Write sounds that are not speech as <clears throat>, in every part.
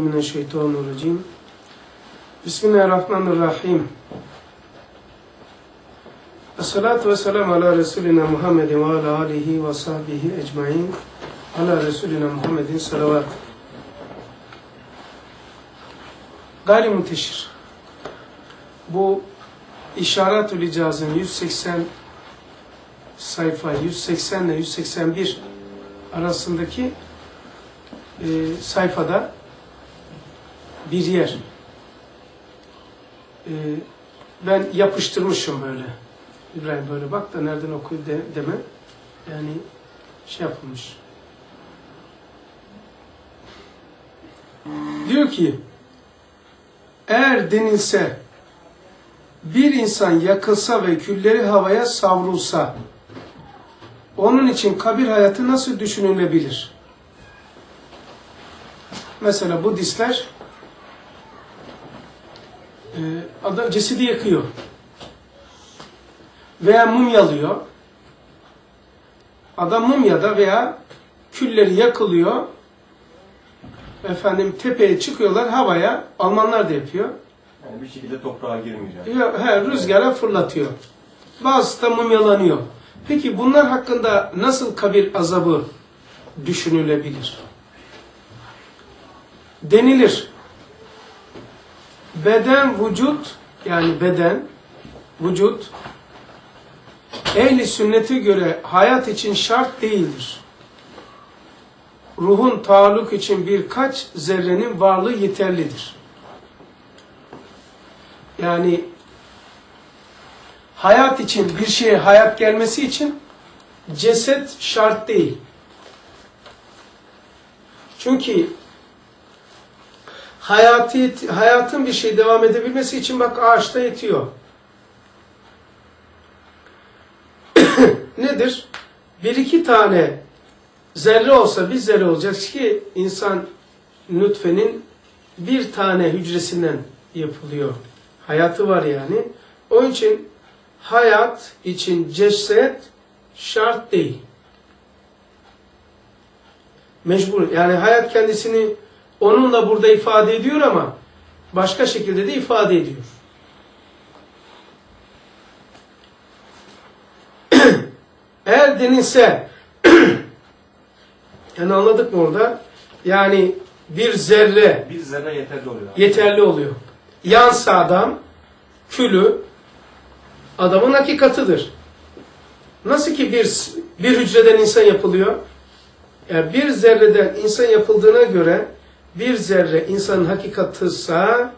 Mineşşeytanirracim. Bismillahirrahmanirrahim. Esselatu ve selamu ala Resulina Muhammedin ve ala alihi ve sahbihi ecmain. Ala Resulina Muhammedin salavat. Gayri munteşir. Bu İşaretül İcaz'ın 180 sayfa 180 ile 181 arasındaki e, sayfada bir yer. E, ben yapıştırmışım böyle. İbrahim böyle bak da nereden okuyor de, deme. Yani şey yapılmış. Diyor ki eğer denilse bir insan yakılsa ve külleri havaya savrulsa onun için kabir hayatı nasıl düşünülebilir? Mesela Budistler adam cesedi yakıyor veya mumyalıyor. Adam mumyada veya külleri yakılıyor. Efendim tepeye çıkıyorlar havaya. Almanlar da yapıyor. Yani bir şekilde toprağa girmeyecek. Ya, He, rüzgara fırlatıyor. Bazısı da mumyalanıyor. Peki bunlar hakkında nasıl kabir azabı düşünülebilir? Denilir. Beden, vücut, yani beden, vücut, ehli sünnete göre hayat için şart değildir. Ruhun taalluk için birkaç zerrenin varlığı yeterlidir. Yani hayat için bir şeye hayat gelmesi için ceset şart değil. Çünkü hayatı, hayatın bir şey devam edebilmesi için bak ağaçta yetiyor. <clears throat> Nedir? Bir iki tane zerre olsa bir zerre olacak ki insan nutfenin bir tane hücresinden yapılıyor. Hayatı var yani. Onun için hayat için ceset şart değil. Mecbur. Yani hayat kendisini onunla burada ifade ediyor ama başka şekilde de ifade ediyor. <clears throat> Eğer denilse <clears throat> yani anladık mı orada? Yani bir zerre Bir zerre yeterli oluyor. yeterli oluyor. Yansa adam külü adamın hakikatıdır. Nasıl ki bir bir hücreden insan yapılıyor? Yani bir zerreden insan yapıldığına göre bir zerre insanın hakikatıysa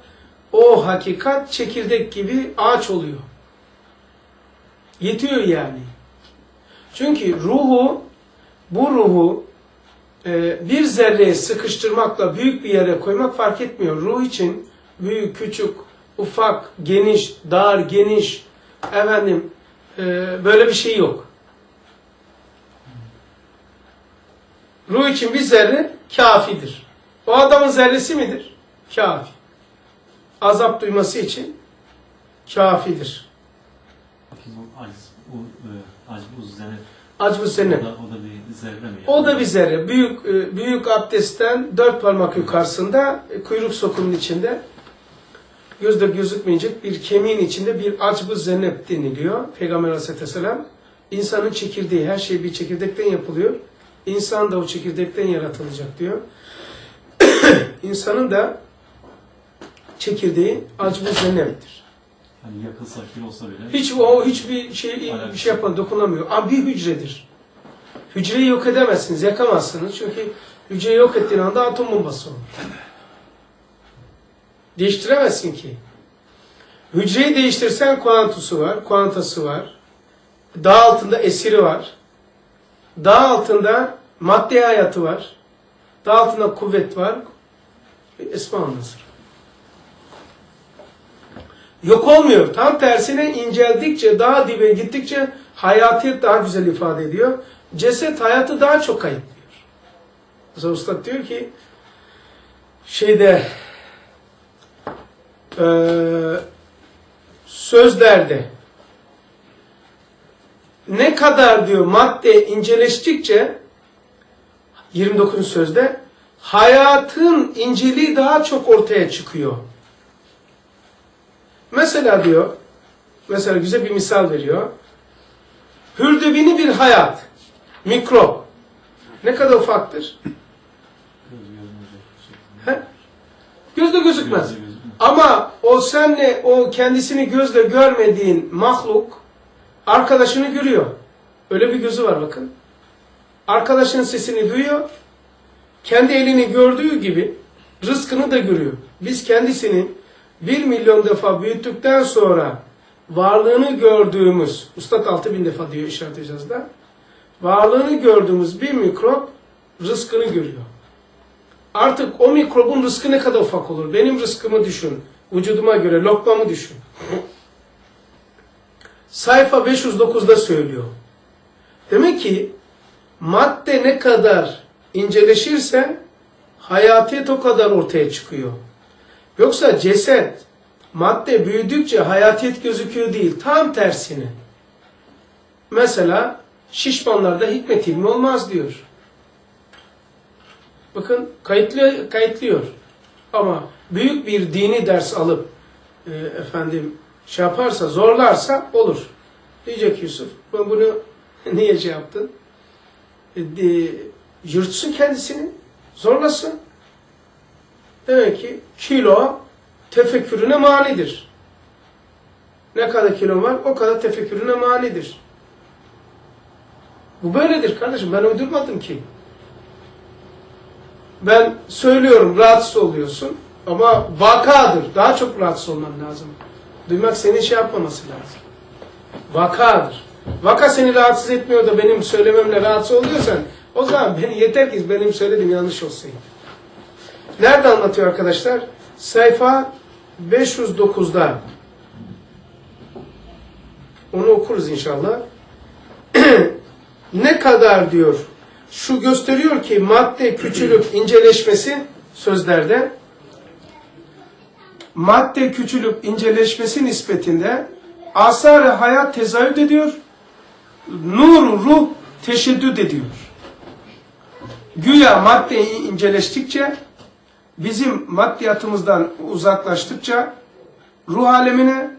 o hakikat çekirdek gibi ağaç oluyor. Yetiyor yani. Çünkü ruhu bu ruhu e, bir zerreye sıkıştırmakla büyük bir yere koymak fark etmiyor. Ruh için büyük, küçük, ufak, geniş, dar, geniş, efendim e, böyle bir şey yok. Ruh için bir zerre kafidir. O adamın zerresi midir? Kafi. Azap duyması için kafidir. Bu aciz, bu e, zerre, Acbu da, o da bir zerre mi? O da bir zerre. Büyük e, büyük abdestten dört parmak yukarısında e, kuyruk sokunun içinde gözde gözükmeyecek bir kemiğin içinde bir acbu zennep deniliyor. Peygamber aleyhisselam insanın çekirdeği her şey bir çekirdekten yapılıyor. İnsan da o çekirdekten yaratılacak diyor. <coughs> İnsanın da çekirdeği acbu zenneptir. Yani yakılsa kül olsa bile. Hiç o hiçbir şey bir şey yapan dokunamıyor. Ama bir hücredir. Hücreyi yok edemezsiniz, yakamazsınız. Çünkü hücreyi yok ettiğin anda atom bombası olur. Değiştiremezsin ki. Hücreyi değiştirsen kuantusu var, kuantası var. Dağ altında esiri var. Dağ altında madde hayatı var. Dağ altında kuvvet var. Esma anlasır. Yok olmuyor. Tam tersine inceldikçe, daha dibe gittikçe hayatiyet daha güzel ifade ediyor. Ceset hayatı daha çok kayıtlıyor. Mesela Ustad diyor ki şeyde eee sözlerde ne kadar diyor madde inceleştikçe 29 sözde hayatın inceliği daha çok ortaya çıkıyor. Mesela diyor, mesela güzel bir misal veriyor. Hürdübini bir hayat, mikrop. Ne kadar ufaktır? He? Gözde gözükmez. Ama o senle o kendisini gözle görmediğin mahluk arkadaşını görüyor. Öyle bir gözü var bakın. Arkadaşın sesini duyuyor. Kendi elini gördüğü gibi rızkını da görüyor. Biz kendisini bir milyon defa büyüttükten sonra varlığını gördüğümüz, Ustad altı bin defa diyor işaret icazda, varlığını gördüğümüz bir mikrop rızkını görüyor. Artık o mikrobun rızkı ne kadar ufak olur? Benim rızkımı düşün. Vücuduma göre lokmamı düşün. Sayfa 509'da söylüyor. Demek ki madde ne kadar inceleşirse hayatiyet o kadar ortaya çıkıyor. Yoksa ceset, madde büyüdükçe hayatiyet gözüküyor değil. Tam tersine. Mesela şişmanlarda hikmet ilmi olmaz diyor. Bakın kayıtlı, kayıtlıyor. Ama büyük bir dini ders alıp e, efendim şey yaparsa, zorlarsa olur. Diyecek Yusuf, ben bunu <laughs> niye şey yaptın? E, de, yırtsın kendisini, zorlasın. Demek ki kilo tefekkürüne manidir. Ne kadar kilo var, o kadar tefekkürüne manidir. Bu böyledir kardeşim, ben uydurmadım ki. Ben söylüyorum rahatsız oluyorsun ama vakadır. Daha çok rahatsız olman lazım. Duymak senin şey yapmaması lazım. Vakadır. Vaka seni rahatsız etmiyor da benim söylememle rahatsız oluyorsan o zaman beni yeter ki benim söylediğim yanlış olsaydı. Nerede anlatıyor arkadaşlar? Sayfa 509'da. Onu okuruz inşallah. <clears throat> ne kadar diyor şu gösteriyor ki madde küçülüp inceleşmesi sözlerde madde küçülüp inceleşmesi nispetinde asar hayat tezahüt ediyor nur ruh teşeddüt ediyor. Güya madde inceleştikçe bizim maddiyatımızdan uzaklaştıkça ruh alemine,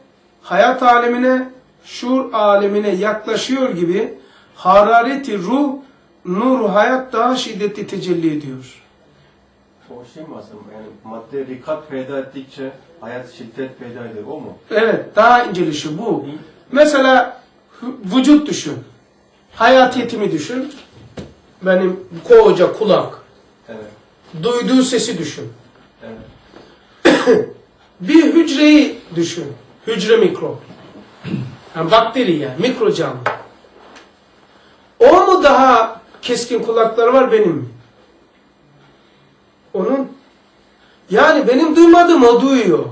hayat alemine, şuur alemine yaklaşıyor gibi harareti ruh nur hayat daha şiddetli tecelli ediyor. O şey mi aslında yani madde rikat peyda ettikçe hayat şiddet peyda eder o mu? Evet, daha incelişi bu. Mesela vücut düşün. Hayatiyetimi düşün. Benim koca kulak. Evet. Duyduğu sesi düşün. Evet. <coughs> Bir hücreyi düşün. Hücre mikrop. Yani bakteri yani, mikro canlı. O mu daha keskin kulakları var benim mi? Onun. Yani benim duymadığım o duyuyor.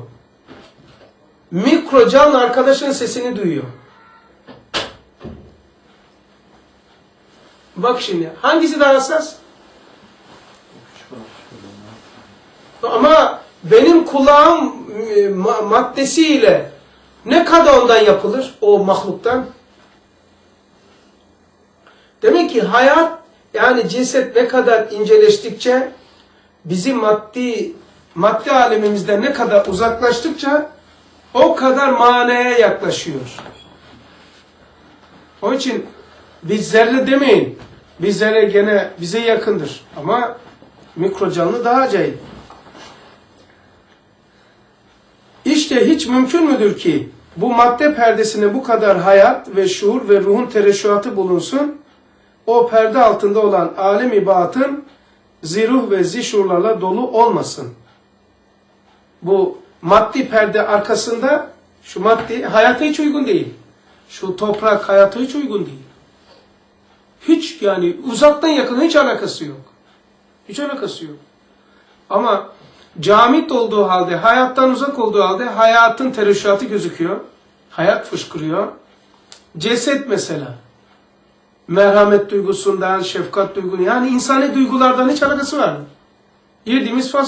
Mikro canlı arkadaşın sesini duyuyor. Bak şimdi hangisi daha hassas? Ama benim kulağım e, ma- maddesiyle ne kadar ondan yapılır o mahluktan? Demek ki hayat yani ceset ne kadar inceleştikçe bizim maddi maddi alemimizden ne kadar uzaklaştıkça o kadar manaya yaklaşıyor. Onun için biz zerre demeyin. Biz zerre gene bize yakındır. Ama mikro canlı daha acayip. İşte hiç mümkün müdür ki bu madde perdesine bu kadar hayat ve şuur ve ruhun tereşüatı bulunsun? O perde altında olan alem-i batın ziruh ve zişurlarla dolu olmasın. Bu maddi perde arkasında şu maddi hayata hiç uygun değil. Şu toprak hayata hiç uygun değil. Hiç yani uzaktan yakın hiç alakası yok. Hiç alakası yok. Ama camit olduğu halde, hayattan uzak olduğu halde hayatın tereşüatı gözüküyor. Hayat fışkırıyor. Ceset mesela. Merhamet duygusundan, şefkat duygusundan yani insani duygulardan hiç alakası var mı? Yediğimiz fasulye.